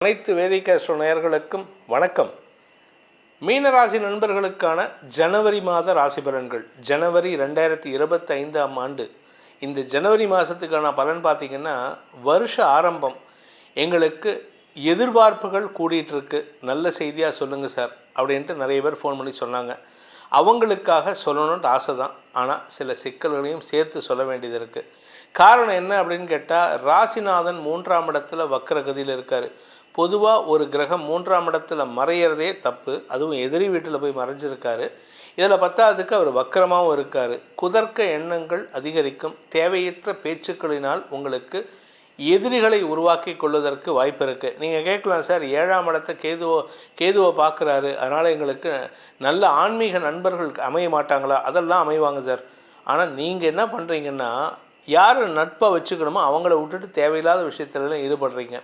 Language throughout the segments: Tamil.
அனைத்து வேதிகாஸ்ட்ரோ நேயர்களுக்கும் வணக்கம். மீனராசி நண்பர்களுக்கான ஜனவரி மாத ராசி பலன்கள். ஜனவரி ரெண்டாயிரத்தி இருபத்தி ஐந்தாம் ஆண்டு. இந்த ஜனவரி மாதத்துக்கான பலன் பார்த்திங்கன்னா வருஷ ஆரம்பம். எங்களுக்கு எதிர்பார்ப்புகள் கூடிகிட்ருக்கு நல்ல செய்தியாக சொல்லுங்கள் சார் அப்படின்ட்டு நிறைய பேர் ஃபோன் பண்ணி சொன்னாங்க. அவங்களுக்காக சொல்லணுன்ற ஆசை தான் ஆனால் சில சிக்கல்களையும் சேர்த்து சொல்ல வேண்டியது இருக்குது காரணம் என்ன அப்படின்னு கேட்டால் ராசிநாதன் மூன்றாம் இடத்துல வக்கரகதியில் இருக்கார். பொதுவாக ஒரு கிரகம் மூன்றாம் இடத்துல மறையிறதே தப்பு. அதுவும் எதிரி வீட்டில் போய் மறைஞ்சிருக்காரு. இதில் பத்தாவதுக்கு அவர் வக்கரமாகவும் இருக்கார். குதர்க்க எண்ணங்கள் அதிகரிக்கும். தேவையற்ற பேச்சுக்களினால் உங்களுக்கு எதிரிகளை உருவாக்கி கொள்வதற்கு வாய்ப்பு இருக்குது நீங்கள் கேட்கலாம் சார் ஏழாம் இடத்தை கேதுவோ கேதுவை பார்க்குறாரு அதனால் எங்களுக்கு நல்ல ஆன்மீக நண்பர்கள் அமைய மாட்டாங்களா? அதெல்லாம் அமைவாங்க சார். ஆனால் நீங்கள் என்ன பண்ணுறீங்கன்னா யார் நட்பை வச்சுக்கணுமோ அவங்கள விட்டுட்டு தேவையில்லாத விஷயத்துலலாம் ஈடுபடுறீங்க.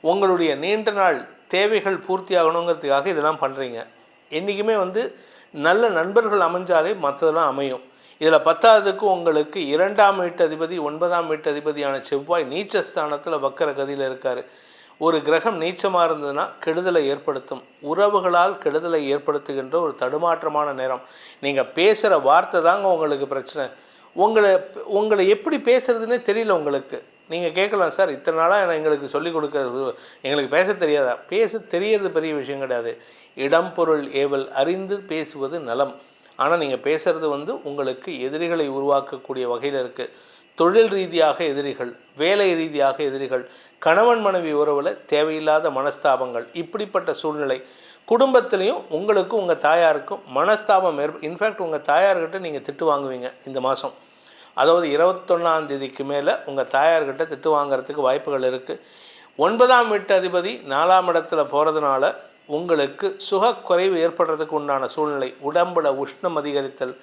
உங்களுடைய நீண்ட நாள் தேவைகள் பூர்த்தி ஆகணுங்கிறதுக்காக இதெல்லாம் பண்ணுறீங்க என்றைக்குமே வந்து நல்ல நண்பர்கள் அமைஞ்சாலே மற்றதெல்லாம் அமையும். இதில் பத்தாவதுக்கு உங்களுக்கு இரண்டாம் வீட்டு அதிபதி ஒன்பதாம் வீட்டு அதிபதியான செவ்வாய் நீச்சஸ்தானத்தில் வக்கர கதியில் இருக்கார். ஒரு கிரகம் நீச்சமாக இருந்ததுன்னா கெடுதலை ஏற்படுத்தும். உறவுகளால் கெடுதலை ஏற்படுத்துகின்ற ஒரு தடுமாற்றமான நேரம். நீங்கள் பேசுகிற வார்த்தை தாங்க உங்களுக்கு பிரச்சனை. உங்களை உங்களை எப்படி பேசுறதுன்னே தெரியல உங்களுக்கு. நீங்கள் கேட்கலாம் சார் இத்தனை நாளாக எங்களுக்கு சொல்லிக் கொடுக்கறது எங்களுக்கு பேச தெரியாதா? பேச தெரியறது பெரிய விஷயம் கிடையாது. இடம் பொருள் ஏவல் அறிந்து பேசுவது நலம். ஆனால் நீங்கள் பேசுகிறது வந்து உங்களுக்கு எதிரிகளை உருவாக்கக்கூடிய வகையில் இருக்குது தொழில் ரீதியாக எதிரிகள் வேலை ரீதியாக எதிரிகள் கணவன் மனைவி உறவில் தேவையில்லாத மனஸ்தாபங்கள் இப்படிப்பட்ட சூழ்நிலை. குடும்பத்துலேயும் உங்களுக்கும் உங்கள் தாயாருக்கும் மனஸ்தாபம் ஏற்ப இன்ஃபேக்ட் உங்கள் தாயார்கிட்ட நீங்கள் திட்டு வாங்குவீங்க இந்த மாதம் அதாவது இருபத்தொன்னாம் தேதிக்கு மேலே உங்கள் தாயார்கிட்ட திட்டு வாங்குறதுக்கு வாய்ப்புகள் இருக்குது ஒன்பதாம் வீட்டு அதிபதி நாலாம் இடத்துல போகிறதுனால உங்களுக்கு சுகக்குறைவு ஏற்படுறதுக்கு உண்டான சூழ்நிலை உடம்புல உஷ்ணம் அதிகரித்தல்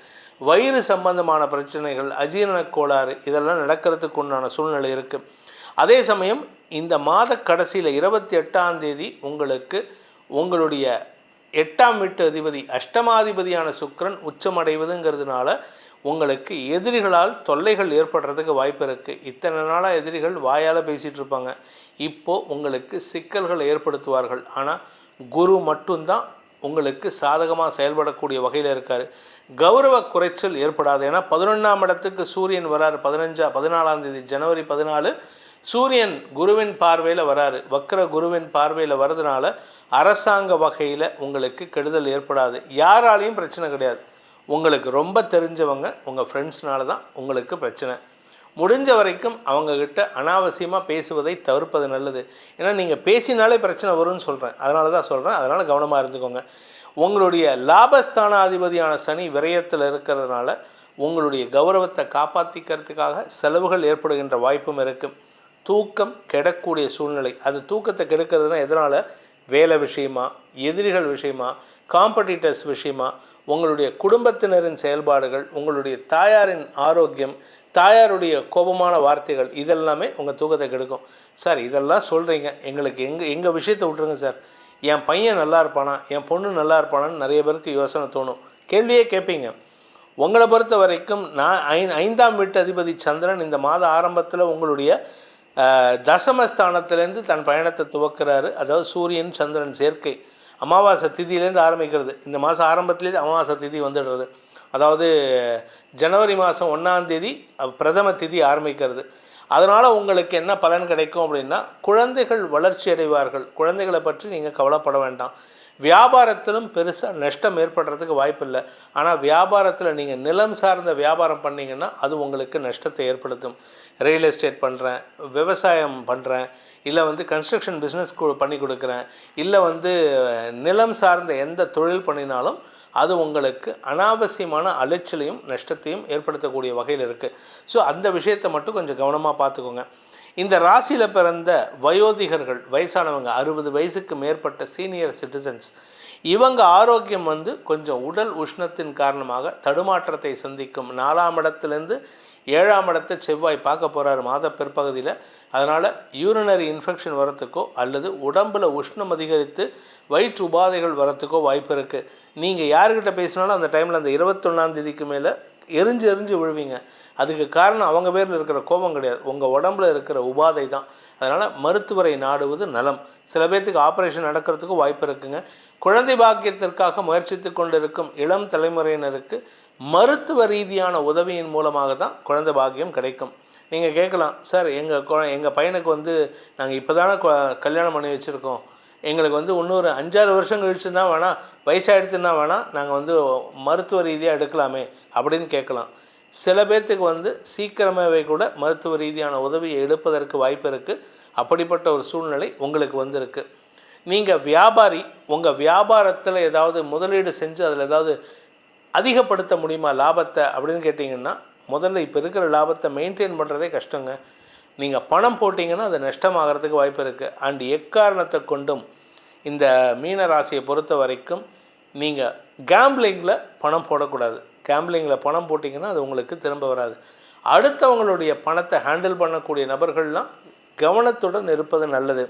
வயிறு சம்பந்தமான பிரச்சனைகள் அஜீரண கோளாறு இதெல்லாம் நடக்கிறதுக்கு உண்டான சூழ்நிலை இருக்குது அதே சமயம் இந்த மாத கடைசியில் இருபத்தி எட்டாம் தேதி உங்களுக்கு உங்களுடைய எட்டாம் வீட்டு அதிபதி அஷ்டமாதிபதியான சுக்கரன் உச்சமடைவதுங்கிறதுனால உங்களுக்கு எதிரிகளால் தொல்லைகள் ஏற்படுறதுக்கு வாய்ப்பு இருக்குது இத்தனை நாளாக எதிரிகள் வாயால் பேசிகிட்டு இருப்பாங்க. இப்போது உங்களுக்கு சிக்கல்கள் ஏற்படுத்துவார்கள். ஆனால் குரு மட்டும்தான் உங்களுக்கு சாதகமாக செயல்படக்கூடிய வகையில் இருக்கார். கௌரவ குறைச்சல் ஏற்படாது. ஏன்னா பதினொன்றாம் இடத்துக்கு சூரியன் வராரு. பதினஞ்சா பதினாலாம் தேதி ஜனவரி பதினாலு சூரியன் குருவின் பார்வையில் வராரு. வக்கர குருவின் பார்வையில் வர்றதுனால அரசாங்க வகையில் உங்களுக்கு கெடுதல் ஏற்படாது. யாராலையும் பிரச்சனை கிடையாது. உங்களுக்கு ரொம்ப தெரிஞ்சவங்க உங்கள் ஃப்ரெண்ட்ஸ்னால தான் உங்களுக்கு பிரச்சனை. முடிஞ்ச வரைக்கும் அவங்கக்கிட்ட அனாவசியமாக பேசுவதை தவிர்ப்பது நல்லது. ஏன்னா நீங்கள் பேசினாலே பிரச்சனை வரும்னு சொல்கிறேன் அதனால தான் சொல்கிறேன் அதனால் கவனமாக இருந்துக்கோங்க. உங்களுடைய லாபஸ்தானாதிபதியான சனி விரயத்தில் இருக்கிறதுனால உங்களுடைய கௌரவத்தை காப்பாற்றிக்கிறதுக்காக செலவுகள் ஏற்படுகின்ற வாய்ப்பும் இருக்குது தூக்கம் கெடக்கூடிய சூழ்நிலை. அது தூக்கத்தை கெடுக்கிறதுனா எதனால்? வேலை விஷயமா எதிரிகள் விஷயமா காம்படிட்டர்ஸ் விஷயமா உங்களுடைய குடும்பத்தினரின் செயல்பாடுகள் உங்களுடைய தாயாரின் ஆரோக்கியம் தாயாருடைய கோபமான வார்த்தைகள் இதெல்லாமே உங்கள் தூக்கத்தை கெடுக்கும். சார் இதெல்லாம் சொல்கிறீங்க எங்களுக்கு எங்கள் எங்கள் விஷயத்தை விட்ருங்க சார். என் பையன் நல்லா இருப்பானா? என் பொண்ணு நல்லா இருப்பானான்னு நிறைய பேருக்கு யோசனை தோணும். கேள்வியே கேட்பீங்க உங்களை பொறுத்த வரைக்கும் நான் ஐ ஐந்தாம் வீட்டு அதிபதி சந்திரன் இந்த மாத ஆரம்பத்தில் உங்களுடைய தசமஸ்தானத்திலேருந்து தன் பயணத்தை துவக்கிறாரு. அதாவது சூரியன் சந்திரன் சேர்க்கை அமாவாசை திதியிலேருந்து ஆரம்பிக்கிறது. இந்த மாதம் ஆரம்பத்துலேருந்து அமாவாசை திதி வந்துடுறது. அதாவது ஜனவரி மாதம் ஒன்றாம் தேதி பிரதம திதி ஆரம்பிக்கிறது. அதனால் உங்களுக்கு என்ன பலன் கிடைக்கும் அப்படின்னா குழந்தைகள் வளர்ச்சி அடைவார்கள். குழந்தைகளை பற்றி நீங்கள் கவலைப்பட வேண்டாம். வியாபாரத்திலும் பெருசாக நஷ்டம் ஏற்படுறதுக்கு வாய்ப்பில்லை. ஆனால் வியாபாரத்தில் நீங்கள் நிலம் சார்ந்த வியாபாரம் பண்ணீங்கன்னா அது உங்களுக்கு நஷ்டத்தை ஏற்படுத்தும். ரியல் எஸ்டேட் பண்ணுறேன் விவசாயம் பண்ணுறேன் இல்லை வந்து கன்ஸ்ட்ரக்ஷன் பிஸ்னஸ் பண்ணி கொடுக்குறேன் இல்லை வந்து நிலம் சார்ந்த எந்த தொழில் பண்ணினாலும் அது உங்களுக்கு அனாவசியமான அலைச்சலையும் நஷ்டத்தையும் ஏற்படுத்தக்கூடிய வகையில் இருக்குது ஸோ அந்த விஷயத்தை மட்டும் கொஞ்சம் கவனமாக பார்த்துக்கோங்க. இந்த ராசியில் பிறந்த வயோதிகர்கள் வயசானவங்க அறுபது வயசுக்கு மேற்பட்ட சீனியர் சிட்டிசன்ஸ் இவங்க ஆரோக்கியம் வந்து கொஞ்சம் உடல் உஷ்ணத்தின் காரணமாக தடுமாற்றத்தை சந்திக்கும். நாலாம் இடத்துலேருந்து ஏழாம் இடத்தை செவ்வாய் பார்க்க போகிறாரு மாத பிற்பகுதியில். அதனால் யூரினரி இன்ஃபெக்ஷன் வரத்துக்கோ அல்லது உடம்பில் உஷ்ணம் அதிகரித்து வயிற்று உபாதைகள் வரத்துக்கோ வாய்ப்பு இருக்குது நீங்கள் யார்கிட்ட பேசினாலும் அந்த டைமில் அந்த இருபத்தொன்னாம் தேதிக்கு மேலே எரிஞ்சு எரிஞ்சு விழுவீங்க. அதுக்கு காரணம் அவங்க பேரில் இருக்கிற கோபம் கிடையாது. உங்கள் உடம்புல இருக்கிற உபாதை தான். அதனால் மருத்துவரை நாடுவது நலம். சில பேர்த்துக்கு ஆப்ரேஷன் நடக்கிறதுக்கு வாய்ப்பு இருக்குங்க. குழந்தை பாக்கியத்திற்காக முயற்சித்து கொண்டிருக்கும் இளம் தலைமுறையினருக்கு மருத்துவ ரீதியான உதவியின் மூலமாக தான் குழந்தை பாக்கியம் கிடைக்கும். நீங்கள் கேட்கலாம் சார் எங்கள் குழ எங்கள் பையனுக்கு வந்து நாங்கள் இப்போ தானே கல்யாணம் பண்ணி வச்சுருக்கோம். எங்களுக்கு வந்து இன்னொரு அஞ்சாறு வருஷம் கழிச்சு தான் வேணாம் வயசாகிடுச்சுன்னா வேணாம் நாங்கள் வந்து மருத்துவ ரீதியாக எடுக்கலாமே அப்படின்னு கேட்கலாம். சில பேர்த்துக்கு வந்து சீக்கிரமாகவே கூட மருத்துவ ரீதியான உதவியை எடுப்பதற்கு வாய்ப்பு இருக்குது அப்படிப்பட்ட ஒரு சூழ்நிலை உங்களுக்கு வந்திருக்கு. நீங்கள் வியாபாரி உங்கள் வியாபாரத்தில் ஏதாவது முதலீடு செஞ்சு அதில் ஏதாவது அதிகப்படுத்த முடியுமா லாபத்தை அப்படின்னு கேட்டிங்கன்னா முதல்ல இப்போ இருக்கிற லாபத்தை மெயின்டைன் பண்ணுறதே கஷ்டங்க. நீங்கள் பணம் போட்டிங்கன்னா அது நஷ்டமாகறதுக்கு வாய்ப்பு இருக்குது அண்ட் எக்காரணத்தை கொண்டும் இந்த மீன ராசியை பொறுத்த வரைக்கும் நீங்கள் கேம்பிளிங்கில் பணம் போடக்கூடாது. கேம்பிளிங்கில் பணம் போட்டிங்கன்னா அது உங்களுக்கு திரும்ப வராது. அடுத்தவங்களுடைய பணத்தை ஹேண்டில் பண்ணக்கூடிய நபர்கள்லாம் கவனத்துடன் இருப்பது நல்லது.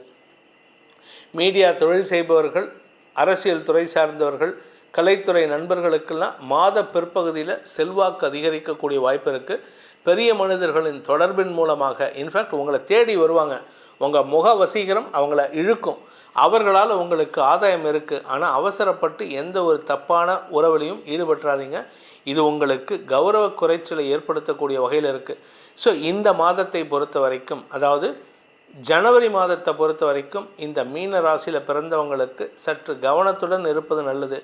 மீடியா தொழில் செய்பவர்கள் அரசியல் துறை சார்ந்தவர்கள் கலைத்துறை நண்பர்களுக்கெல்லாம் மாத பிற்பகுதியில் செல்வாக்கு அதிகரிக்கக்கூடிய வாய்ப்பு இருக்குது பெரிய மனிதர்களின் தொடர்பின் மூலமாக இன்ஃபேக்ட் உங்களை தேடி வருவாங்க. உங்கள் முக வசீகரம் அவங்கள இழுக்கும். அவர்களால் உங்களுக்கு ஆதாயம் இருக்குது ஆனால் அவசரப்பட்டு எந்த ஒரு தப்பான உறவிலையும் ஈடுபட்டுறாதீங்க. இது உங்களுக்கு கௌரவ குறைச்சலை ஏற்படுத்தக்கூடிய வகையில் இருக்குது ஸோ இந்த மாதத்தை பொறுத்த வரைக்கும் அதாவது ஜனவரி மாதத்தை பொறுத்த வரைக்கும் இந்த மீன ராசியில் பிறந்தவங்களுக்கு சற்று கவனத்துடன் இருப்பது நல்லது.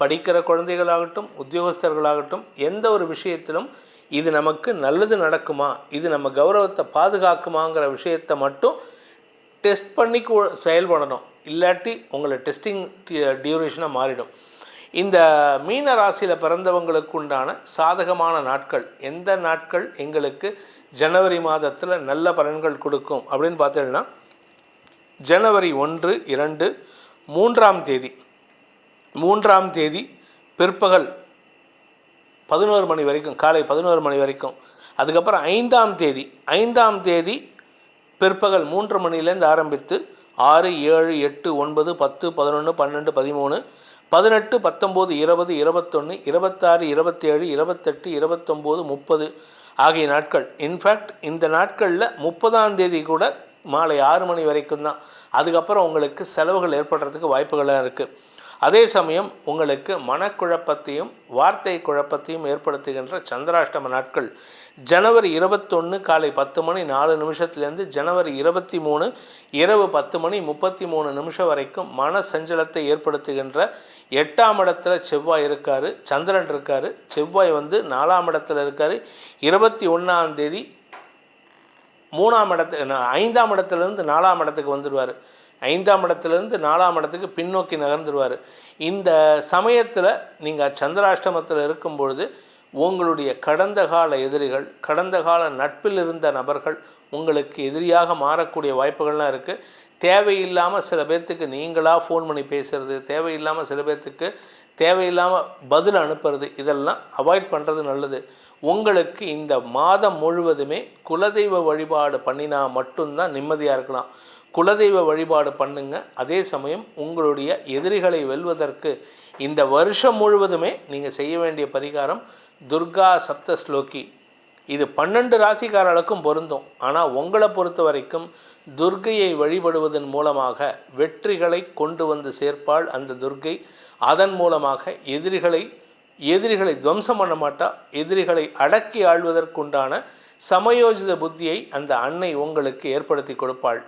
படிக்கிற குழந்தைகளாகட்டும் உத்தியோகஸ்தர்களாகட்டும் எந்த ஒரு விஷயத்திலும் இது நமக்கு நல்லது நடக்குமா? இது நம்ம கௌரவத்தை பாதுகாக்குமாங்கிற விஷயத்தை மட்டும் டெஸ்ட் பண்ணி செயல்படணும். இல்லாட்டி உங்களை டெஸ்டிங் டியூரேஷனாக மாறிடும். இந்த மீன ராசியில் பிறந்தவங்களுக்கு உண்டான சாதகமான நாட்கள் எந்த நாட்கள் எங்களுக்கு ஜனவரி மாதத்தில் நல்ல பலன்கள் கொடுக்கும் அப்படின்னு பார்த்தீங்கன்னா ஜனவரி ஒன்று இரண்டு மூன்றாம் தேதி. மூன்றாம் தேதி பிற்பகல் பதினோரு மணி வரைக்கும் காலை பதினோரு மணி வரைக்கும். அதுக்கப்புறம் ஐந்தாம் தேதி ஐந்தாம் தேதி பிற்பகல் மூன்று மணிலேருந்து ஆரம்பித்து ஆறு ஏழு எட்டு ஒன்பது பத்து பதினொன்று பன்னெண்டு பதிமூணு பதினெட்டு பத்தொம்போது இருபது இருபத்தொன்று இருபத்தாறு இருபத்தேழு இருபத்தெட்டு இருபத்தொம்போது முப்பது ஆகிய நாட்கள். இன்ஃபேக்ட் இந்த நாட்களில் முப்பதாம் தேதி கூட மாலை ஆறு மணி வரைக்கும் தான். அதுக்கப்புறம் உங்களுக்கு செலவுகள் ஏற்படுறதுக்கு வாய்ப்புகளாக இருக்குது அதே சமயம் உங்களுக்கு மனக்குழப்பத்தையும் வார்த்தை குழப்பத்தையும் ஏற்படுத்துகின்ற சந்திராஷ்டம நாட்கள். ஜனவரி இருபத்தொன்று காலை பத்து மணி நாலு நிமிஷத்துலேருந்து ஜனவரி இருபத்தி மூணு இரவு பத்து மணி முப்பத்தி மூணு நிமிஷம் வரைக்கும் மன சஞ்சலத்தை ஏற்படுத்துகின்ற எட்டாம் இடத்துல செவ்வாய் இருக்கார் சந்திரன் இருக்கார் செவ்வாய் வந்து நாலாம் இடத்துல இருக்கார். இருபத்தி ஒன்றாம் தேதி மூணாம் இடத்து ஐந்தாம் இடத்துலேருந்து நாலாம் இடத்துக்கு வந்துடுவார் ஐந்தாம் இடத்துலேருந்து நாலாம் இடத்துக்கு பின்னோக்கி நகர்ந்துருவார். இந்த சமயத்தில் நீங்கள் சந்திராஷ்டமத்தில் இருக்கும் பொழுது உங்களுடைய கடந்த கால எதிரிகள் கடந்த கால நட்பில் இருந்த நபர்கள் உங்களுக்கு எதிரியாக மாறக்கூடிய வாய்ப்புகள்லாம் இருக்குது தேவையில்லாமல் சில பேர்த்துக்கு நீங்களாக ஃபோன் பண்ணி பேசுகிறது தேவையில்லாமல் சில பேர்த்துக்கு தேவையில்லாமல் பதில் அனுப்புறது இதெல்லாம் அவாய்ட் பண்ணுறது நல்லது. உங்களுக்கு இந்த மாதம் முழுவதுமே குலதெய்வ வழிபாடு பண்ணினா மட்டும்தான் நிம்மதியாக இருக்கலாம். குலதெய்வ வழிபாடு பண்ணுங்க. அதே சமயம் உங்களுடைய எதிரிகளை வெல்வதற்கு இந்த வருஷம் முழுவதுமே நீங்கள் செய்ய வேண்டிய பரிகாரம் துர்கா சப்த ஸ்லோகி இது பன்னெண்டு ராசிக்காரர்களுக்கும் பொருந்தும். ஆனால் உங்களை பொறுத்த வரைக்கும் துர்க்கையை வழிபடுவதன் மூலமாக வெற்றிகளை கொண்டு வந்து சேர்ப்பாள் அந்த துர்க்கை. அதன் மூலமாக எதிரிகளை எதிரிகளை துவம்சம் பண்ண மாட்டா. எதிரிகளை அடக்கி ஆள்வதற்குண்டான சமயோஜித புத்தியை அந்த அன்னை உங்களுக்கு ஏற்படுத்தி கொடுப்பாள்.